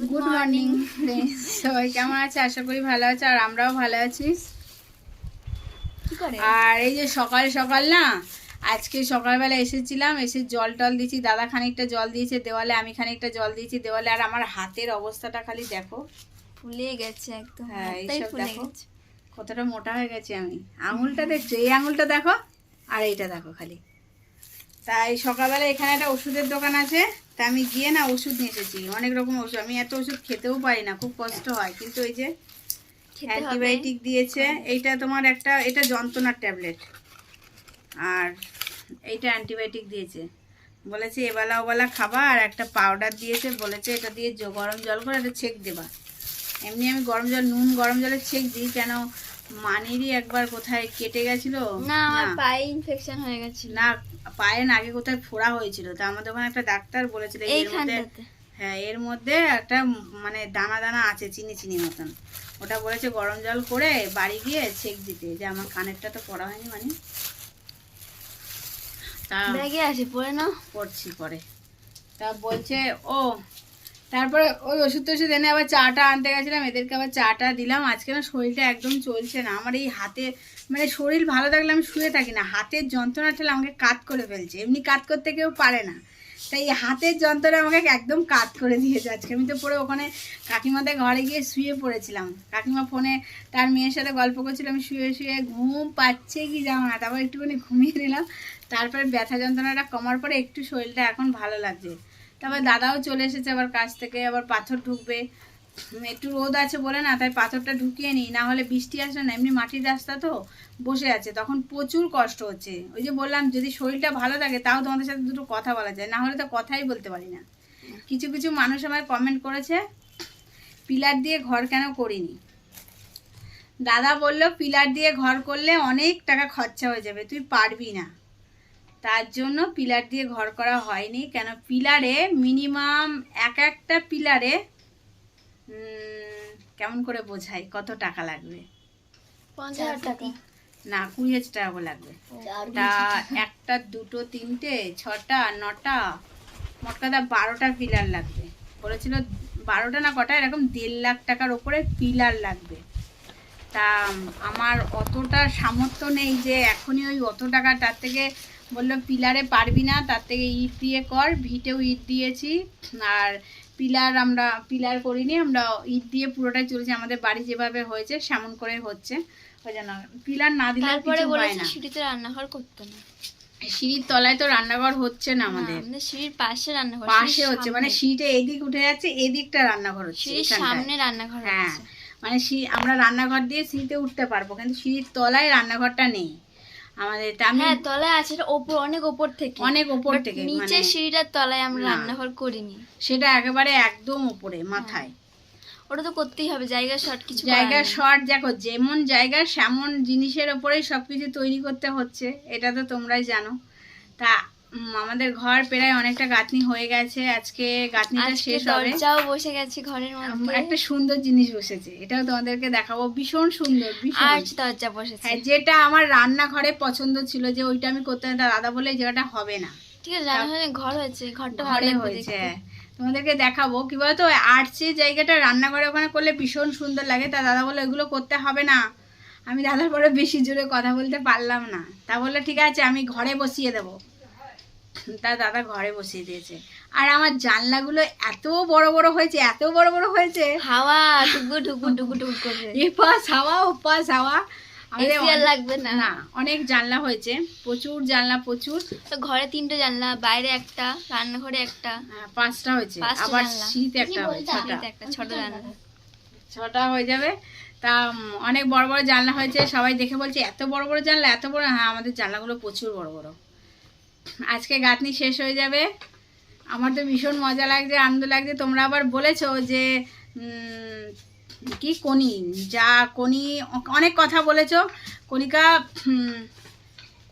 Good morning সবাই কেমন আছে? আশা করি ভালো আছে আর আমরাও ভালো আছি। আর এই যে সকাল সকাল না আজকে সকালবেলা এসেছিলাম এসে জল টল দিয়েছি। দাদা খানিকটা জল দিয়েছে দেওয়ালে আমি খানিকটা জল দিয়েছি দেওয়ালে। আর আমার হাতের অবস্থাটা খালি দেখো। ফুলে গেছে একদম হ্যাঁ, এইসব দেখো। কতটা মোটা হয়ে গেছে আমি। আঙুলটা দেখছ? এই আঙুলটা দেখো আর এইটা দেখো খালি। তাই সকালবেলা এখানে একটা ওষুধের দোকান আছে তা আমি গিয়ে না ওষুধ নিয়ে এসেছি। অনেক রকম ওষুধ আমি এত ওষুধ খেতেও পারি না খুব কষ্ট হয়। কিন্তু এই যে অ্যান্টিবায়োটিক দিয়েছে এইটা তোমার একটা এটা যন্ত্রণার ট্যাবলেট। আর এইটা অ্যান্টিবায়োটিক দিয়েছে। বলেছে এবেলা ওবেলা খাবা আর একটা পাউডার দিয়েছে। বলেছে এটা দিয়ে গরম জল করে একটা ছেঁক দেবা। এমনি আমি গরম জল নুন গরম জলে ছেঁক দিই কেন মানিরই একবার কোথায় কেটে গেছিল? না আমার পায়ে ইনফেকশন হয়ে গেছে না পায়ে না আগে কোথায় ফোড়া হয়েছিল। তা আমাদের ওখানে একটা ডাক্তার বলেছিল এর মধ্যে হ্যাঁ এর মধ্যে একটা মানে দানা দানা আছে চিনি চিনি মতন। ওটা বলেছে গরম জল করে বাড়ি গিয়ে ছেক দিতে যে আমার কানেরটা তো পড়া হয়নি মানে। তা ব্যাগে পরে নাও। পড়ছি পরে। তা বলছে ও তারপরে ওই ওষুধ টষুধ এনে আবার চাটা আনতে গেছিলাম, এদেরকে আবার চাটা দিলাম। আজকে না শরীরটা একদম চলছে না। আমার এই হাতে মানে শরীর ভালো থাকলে আমি শুয়ে থাকি না। হাতের যন্ত্রণা ঠেলে আমাকে কাত করে ফেলছে। এমনি কাত করতে কেউ পারে না। তাই এই হাতের যন্ত্রণা আমাকে একদম কাত করে দিয়েছে আজকে। আমি তো পরে ওখানে কাকিমাদের ঘরে গিয়ে শুয়ে পড়েছিলাম। কাকিমা ফোনে তার মেয়ের সাথে গল্প করছিল, আমি শুয়ে শুয়ে ঘুম পাচ্ছে কি যাও না। তারপর একটুখানি ঘুমিয়ে নিলাম। তারপরে ব্যথা যন্ত্রণাটা কমার পরে একটু শরীরটা এখন ভালো লাগছে। তারপর দাদাও চলে এসেছে আবার কাছ থেকে, আবার পাথর ঢুকবে। একটু রোদ আছে বলে না, তাই পাথরটা ঢুকিয়ে নিই, না হলে বৃষ্টি আসলে না, এমনি মাটির রাস্তা তো বসে আছে, তখন প্রচুর কষ্ট হচ্ছে। ওই যে বললাম, যদি শরীরটা ভালো থাকে, তাও তোমাদের সাথে দুটো কথা বলা যায়, না হলে তো কথাই বলতে পারি না। কিছু কিছু মানুষ আমার কমেন্ট করেছে, পিলার দিয়ে ঘর কেন করিনি? দাদা বলল, পিলার দিয়ে ঘর করলে অনেক টাকা খরচা হয়ে যাবে, তুই পারবি না। তার জন্য পিলার দিয়ে ঘর করা হয়নি। কেন? পিলারে মিনিমাম এক একটা পিলারে কেমন করে বোঝাই? কত টাকা লাগবে? পঞ্চাশ হাজার টাকা। না কুড়ি হাজার টাকা লাগবে। তা একটা দুটো তিনটে ছটা নটা মোট কথা বারোটা পিলার লাগবে। বলেছিল বারোটা না কটা এরকম দেড় লাখ টাকার ওপরে পিলার লাগবে। তা আমার অতটা সামর্থ্য নেই যে এখনই ওই অত টাকা তার থেকে বলল পিলারে পারবি না তার থেকে ইট দিয়ে কর ভিটেও ইট দিয়েছি। আর পিলার আমরা পিলার করিনি আমরা ইট দিয়ে পুরোটাই চলেছি। আমাদের বাড়ি যেভাবে হয়েছে সেমন করে হচ্ছে। ওই জন্য পিলার না দিলে তারপরে বলেছে সিঁড়িতে রান্নাঘর করতে না। সিঁড়ির তলায় তো রান্নাঘর হচ্ছে না আমাদের। সিঁড়ির পাশে রান্নাঘর পাশে হচ্ছে মানে। সিঁড়িটা এদিক উঠে যাচ্ছে এদিকটা রান্নাঘর হচ্ছে সিঁড়ির সামনে রান্নাঘর হ্যাঁ মানে সিঁড়ি- আমরা রান্নাঘর দিয়ে সিঁড়িতে উঠতে পারব কিন্তু সিঁড়ির তলায় রান্নাঘরটা নেই। আমাদের আমি হ্যাঁ তলায় আছে ওপর অনেক ওপর থেকে। অনেক ওপর থেকে নিচে মানে সিঁড়িটার তলায় আমরা রান্নাঘর করিনি। সেটা একেবারে একদম উপরে মাথায়। ওটা তো করতেই হবে জায়গা শর্ট কিছু জায়গা করার শর্ট দেখো যেমন জায়গা সেমন জিনিসের ওপরেই সবকিছু তৈরি করতে হচ্ছে এটা তো তোমরাই জানো। তা আমাদের ঘর প্রায় অনেকটা গাঁথনি হয়ে গেছে। আজকে গাঁথনিটা শেষ হবে। দরজাও বসে গেছে ঘরের মধ্যে। একটা সুন্দর জিনিস বসেছে। এটাও তোমাদেরকে দেখাবো। ভীষণ সুন্দর ভীষণ। আর্চ দরজা বসেছে। হ্যাঁ যেটা আমার রান্নাঘরে পছন্দ ছিল যে ওইটা আমি করতে দাদা বলে জায়গাটা হবে না। ঠিক আছে রান্নাঘরে ঘর হয়েছে ঘরটা ভালো হয়েছে তোমাদেরকে দেখাবো। কি বলতো আর্টসের জায়গাটা রান্নাঘরে ওখানে করলে ভীষণ সুন্দর লাগে। তা দাদা বলে ওইগুলো করতে হবে না। আমি দাদার পরে বেশি জোরে কথা বলতে পারলাম না। তা বলল ঠিক আছে আমি ঘরে বসিয়ে দেবো। তা দাদা ঘরে বসিয়ে দিয়েছে। আর আমার জানলাগুলো এত বড় বড় হয়েছে এত বড় বড় হয়েছে। হাওয়া টুকু টুকু টুকু টুকু করে। এপাশ হাওয়া ওপাশ হাওয়া। আমাদের লাগবে না। না অনেক জানলা হয়েছে প্রচুর জানলা প্রচুর। তো ঘরে তিনটে জানলা বাইরে একটা রান্নাঘরে একটা। হ্যাঁ, পাঁচটা হয়েছে আবার। শীতে একটা ছটা। একটা ছোট জানলা। ছটা হয়ে যাবে। তা অনেক বড় বড় জানলা হয়েছে সবাই দেখে বলছে এত বড় বড় জানলা এত বড় হ্যাঁ আমাদের জানলাগুলো প্রচুর বড় বড়। আজকে গাঁথনি শেষ হয়ে যাবে। আমার তো ভীষণ মজা লাগছে আনন্দ লাগছে। তোমরা আবার বলেছ যে কি কনি? যা কনি অনেক কথা বলেছ। উম,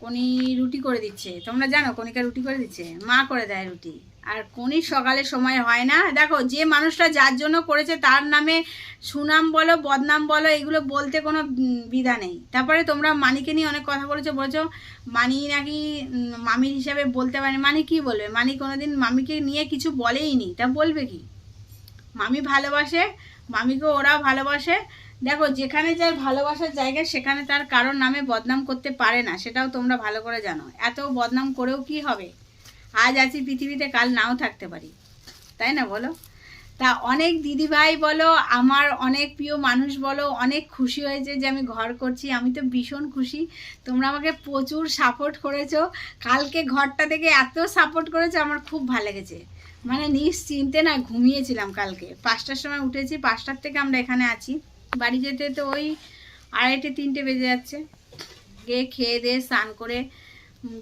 কনি রুটি করে দিচ্ছে। তোমরা জানো কণিকা রুটি করে দিচ্ছে। মা করে দেয় রুটি। আর কনির সকালে সময় হয় না। দেখো, যে মানুষটা যার জন্য করেছে তার নামে সুনাম বলো, বদনাম বলো, এগুলো বলতে কোনো বিধা নেই। তারপরে তোমরা মানিকে নিয়ে অনেক কথা বলেছ বলেছ মানি নাকি মামির হিসাবে বলতে পারে। মানি কি বলবে? মানি কোনোদিন মামিকে নিয়ে কিছু বলেই নি তা বলবে কি? মামি ভালোবাসে, মামিকে ওরাও ভালোবাসে দেখো, যেখানে যার ভালোবাসার জায়গা, সেখানে তার কারোর নামে বদনাম করতে পারে না, সেটাও তোমরা ভালো করে জানো। এত বদনাম করেও কি হবে? আজ আছি পৃথিবীতে, কাল নাও থাকতে পারি। তাই না বলো? তা অনেক দিদিভাই বলো, আমার অনেক প্রিয় মানুষ বলো, অনেক খুশি হয়েছে যে আমি ঘর করছি। আমি তো ভীষণ খুশি। তোমরা আমাকে প্রচুর সাপোর্ট করেছ। কালকে ঘরটা থেকে এত সাপোর্ট করেছ, আমার খুব ভালো লেগেছে। মানে নিশ্চিন্তে না, ঘুমিয়েছিলাম কালকে। পাঁচটার সময় উঠেছি, পাঁচটার থেকে আমরা এখানে আছি। বাড়ি যেতে তো ওই আড়াইটে তিনটে বেজে যাচ্ছে। গিয়ে খেয়ে দিয়ে স্নান করে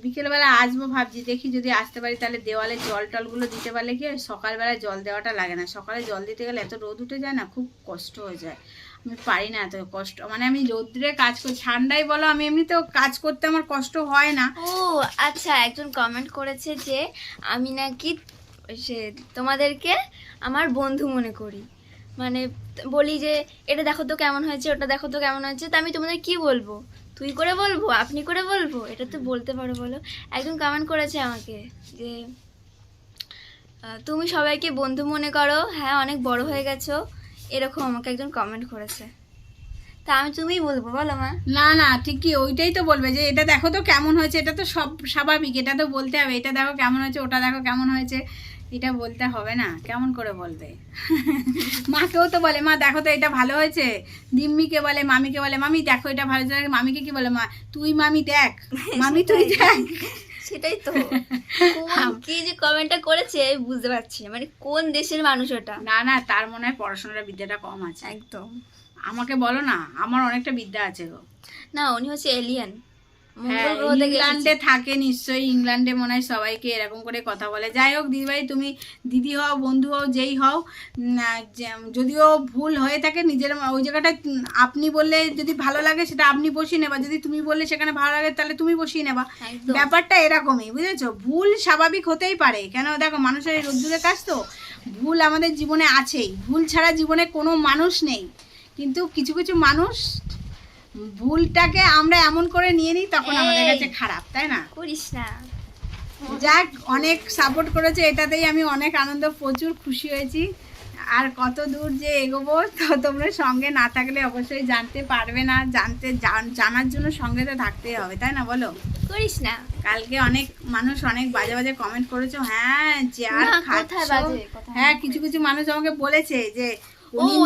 বিকেলবেলা আসব ভাবছি দেখি যদি আসতে পারি তাহলে দেওয়ালে জল টলগুলো দিতে পারলে কি হয়, সকালবেলা জল দেওয়াটা লাগে না। সকালে জল দিতে গেলে এত রোদ উঠে যায় না খুব কষ্ট হয়ে যায়। আমি পারি না এত কষ্ট। মানে আমি রোদ্রে কাজ করি ঠান্ডাই বলো আমি এমনিতেও কাজ করতে আমার কষ্ট হয় না। ও আচ্ছা একজন কমেন্ট করেছে যে আমি নাকি সে তোমাদেরকে আমার বন্ধু মনে করি। মানে বলি যে, এটা দেখো তো কেমন হয়েছে, ওটা দেখো তো কেমন হয়েছে। তা আমি তোমাদের কি বলব? তুই করে বলব? আপনি করে বলব? এটা তো বলতে পারো, বলো। একজন কমেন্ট করেছে আমাকে যে তুমি সবাইকে বন্ধু মনে করো। হ্যাঁ অনেক বড় হয়ে গেছো। এরকম আমাকে একজন কমেন্ট করেছে। তা আমি তুমিই বলব, বলো মা। না না, ঠিকই ওইটাই তো বলবে যে, এটা দেখো তো কেমন হয়েছে। এটা তো সব স্বাভাবিক, এটা তো বলতে হবে। এটা দেখো কেমন হয়েছে, ওটা দেখো কেমন হয়েছে। এটা বলতে হবে না কেমন করে বলবে? মাকেও তো বলে মা দেখো তো এটা ভালো হয়েছে। দিম্মিকে বলে মামিকে বলে মামি দেখো এটা ভালো হয়েছে। মামিকে কি বলে মা তুই মামি দেখ মামি তুই দেখ। সেটাই তো। কি যে কমেন্টটা করেছে বুঝতে পারছি না। মানে কোন দেশের মানুষ ওটা? না না তার মনে হয় পড়াশোনার বিদ্যাটা কম আছে। একদম। আমাকে বলো না আমার অনেকটা বিদ্যা আছে গো। না উনি হচ্ছে এলিয়ান ইংল্যান্ডে থাকে নিশ্চয়ই ইংল্যান্ডে মনে হয় সবাইকে এরকম করে কথা বলে। যাই হোক দিদিভাই তুমি দিদি হও বন্ধু হও যেই হও যদিও ভুল হয়ে থাকে নিজের ওই জায়গাটা আপনি বললে যদি ভালো লাগে সেটা আপনি বসিয়ে নেবা। যদি তুমি বললে সেখানে ভালো লাগে তাহলে তুমি বসিয়ে নেবা। ব্যাপারটা এরকমই বুঝেছ? ভুল স্বাভাবিক হতেই পারে। কেন? দেখো মানুষের এই রোদ্দুরের কাজ তো। ভুল আমাদের জীবনে আছেই। ভুল ছাড়া জীবনে কোনো মানুষ নেই। কিন্তু কিছু কিছু মানুষ ভুলটাকে আমরা এমন করে নিয়ে নিই তখন আমাদের কাছে খারাপ তাই না? করিস না। যাক অনেক সাপোর্ট করেছে এটাতেই আমি অনেক আনন্দ প্রচুর খুশি হয়েছি। আর কত দূর যে এগোবো তো তোমরা সঙ্গে না থাকলে অবশ্যই জানতে পারবে না জানতে জানার জন্য সঙ্গে তো থাকতেই হবে তাই না বলো? করিস না। কালকে অনেক মানুষ অনেক বাজে বাজে কমেন্ট করেছ হ্যাঁ যে আর হ্যাঁ কিছু কিছু মানুষ আমাকে বলেছে যে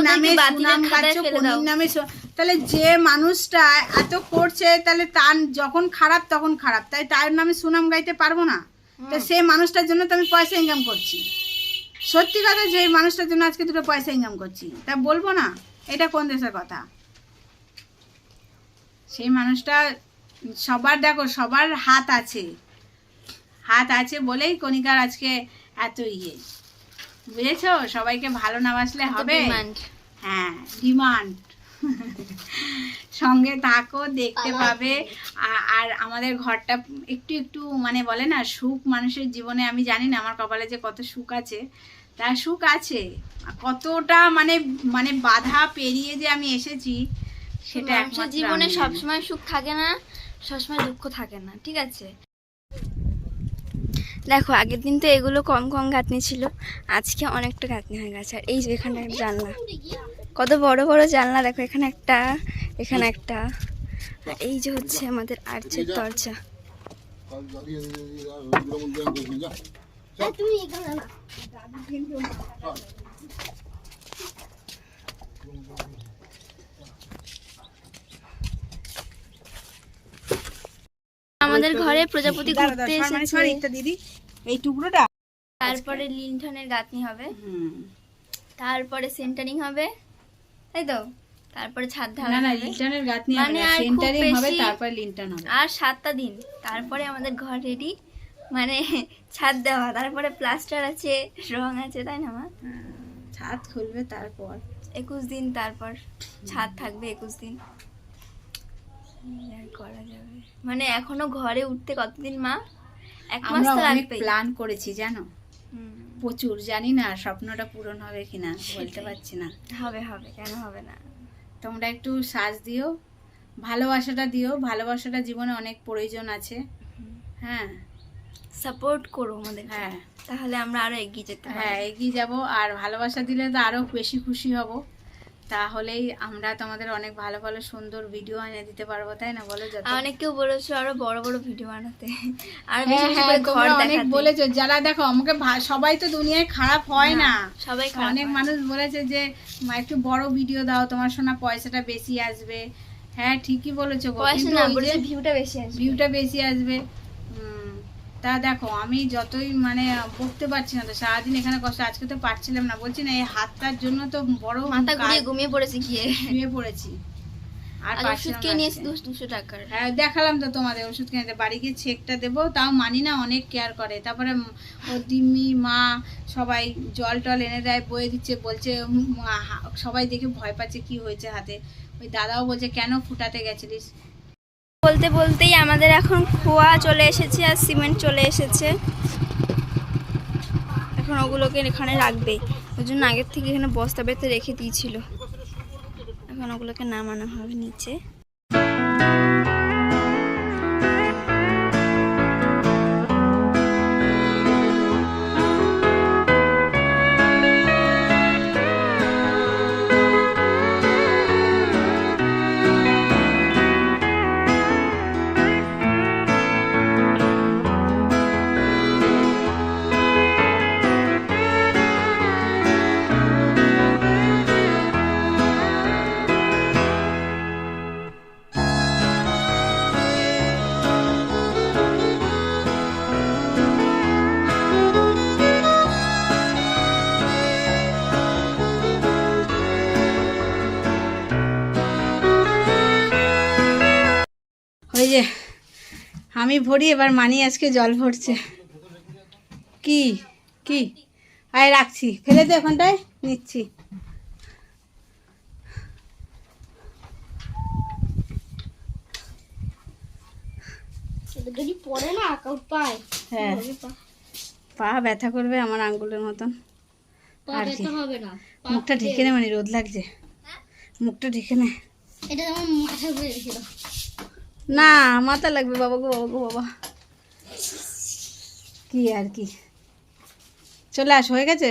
নামে সুনাম। নামে তাহলে যে মানুষটা এত করছে তাহলে তার যখন খারাপ তখন খারাপ। তাই তার নামে সুনাম গাইতে পারব না? তো সেই মানুষটার জন্য তো আমি পয়সা ইনকাম করছি। সত্যি কথা যে মানুষটার জন্য আজকে দুটো পয়সা ইনকাম করছি। তা বলব না? এটা কোন দেশের কথা? সেই মানুষটা সবার দেখো সবার হাত আছে। হাত আছে বলেই কণিকার আজকে এত ইয়ে। বুঝেছ? সবাইকে ভালো না বাসলে হবে? হ্যাঁ ডিমান্ড সঙ্গে থাকো দেখতে পাবে। আর আমাদের ঘরটা একটু একটু মানে বলে না সুখ মানুষের জীবনে আমি জানি না আমার কপালে যে কত সুখ আছে তার সুখ আছে। কতটা মানে মানে বাধা পেরিয়ে যে আমি এসেছি সেটা জীবনে সবসময় সুখ থাকে না সবসময় দুঃখ থাকে না ঠিক আছে? দেখো, আগের দিন তো এগুলো কম কম গাঁথনি ছিল, আজকে অনেকটা গাঁথনি হয়ে গেছে। আর এই যে এখানে জানলা, কত বড় বড় জানলা, দেখো, এখানে একটা এখানে একটা। আর এই যে হচ্ছে আমাদের আর্চের দরজা। আমাদের ঘরে প্রজাপতি ঘুরতে এসেছে। দিদি এই টুকরোটা। তারপরে লিন্টনের গাঁথনি হবে। তারপরে সেন্টারিং হবে। তাই তো? তারপরে ছাদ ঢালা না লিন্টানের গাঁথনি মানে আর সেন্টারিং হবে তারপর লিন্টান হবে। আর সাতটা দিন। তারপরে আমাদের ঘর রেডি মানে ছাদ দেওয়া। তারপরে প্লাস্টার আছে রং আছে তাই না মা? ছাদ খুলবে তারপর। একুশ দিন তারপর ছাদ থাকবে একুশ দিন। আর করা যাবে? মানে এখনও ঘরে উঠতে কতদিন মা? এক মাস তো প্ল্যান করেছি জানো? প্রচুর জানি না স্বপ্নটা পূরণ হবে কিনা বলতে পারছি না। হবে হবে কেন হবে না? তোমরা একটু সাজ দিও ভালোবাসাটা দিও ভালোবাসাটা জীবনে অনেক প্রয়োজন আছে। হ্যাঁ। সাপোর্ট করো আমাদের হ্যাঁ। তাহলে আমরা আরও এগিয়ে যেতে হ্যাঁ এগিয়ে যাব আর ভালোবাসা দিলে তো আরও বেশি খুশি হব। তাহলেই আমরা তোমাদের অনেক ভালো ভালো সুন্দর ভিডিও এনে দিতে পারব তাই না বলো অনেকেও বলেছ আরও বড় বড় ভিডিও বানাতে। আর হ্যাঁ হ্যাঁ অনেক বলেছ যারা দেখো আমাকে সবাই তো দুনিয়ায় খারাপ হয় না সবাই অনেক মানুষ বলেছে যে একটু বড় ভিডিও দাও তোমার শোনা পয়সাটা বেশি আসবে। হ্যাঁ ঠিকই বলেছ ভিউটা বেশি আসবে। ভিউটা বেশি আসবে। তা দেখো আমি যতই মানে বকতে পারছি না তো সারাদিন এখানে কষ্ট আজকে তো পারছিলাম না। বলছি না এই হাতটার জন্য তো বড় মাথা ঘুরিয়ে ঘুমিয়ে পড়েছে গিয়ে। শুয়ে পড়েছি। আর ওষুধ নিয়েছে। দুশো টাকার। হ্যাঁ দেখালাম তো তোমাদের ওষুধ কিনে বাড়ি গিয়ে চেকটা দেবো তাও মানি না অনেক কেয়ার করে। তারপরে ও দিম্মি মা সবাই জল টল এনে দেয় বয়ে দিচ্ছে বলছে সবাই দেখে ভয় পাচ্ছে কি হয়েছে হাতে। ওই দাদাও বলছে কেন ফুটাতে গেছিলিস? বলতে বলতেই আমাদের এখন খোয়া চলে এসেছে আর সিমেন্ট চলে এসেছে। এখন ওগুলোকে এখানে রাখবে। ওই জন্য আগের থেকে এখানে বস্তা বেতে রেখে দিয়েছিল। এখন ওগুলোকে নামানো হবে নিচে। যে আমি ভরি এবার মানি আজকে জল ভরছে। কি? কি? আয় রাখছি। ফেলে দে ওখানটায় নিচ্ছি। যদি পরে না পায়। হ্যাঁ। পা ব্যথা করবে আমার আঙ্গুলের মতন। আর কি। মুখটা ঢেকে নে মানে রোদ লাগছে। মুখটা ঢেকে নে। এটা মাথা ঘুরে রেখে দাও না, মাথা লাগবে, বাবা গো বাবা গো, বাবা। কি আর কি। চলে আস, হয়ে গেছে?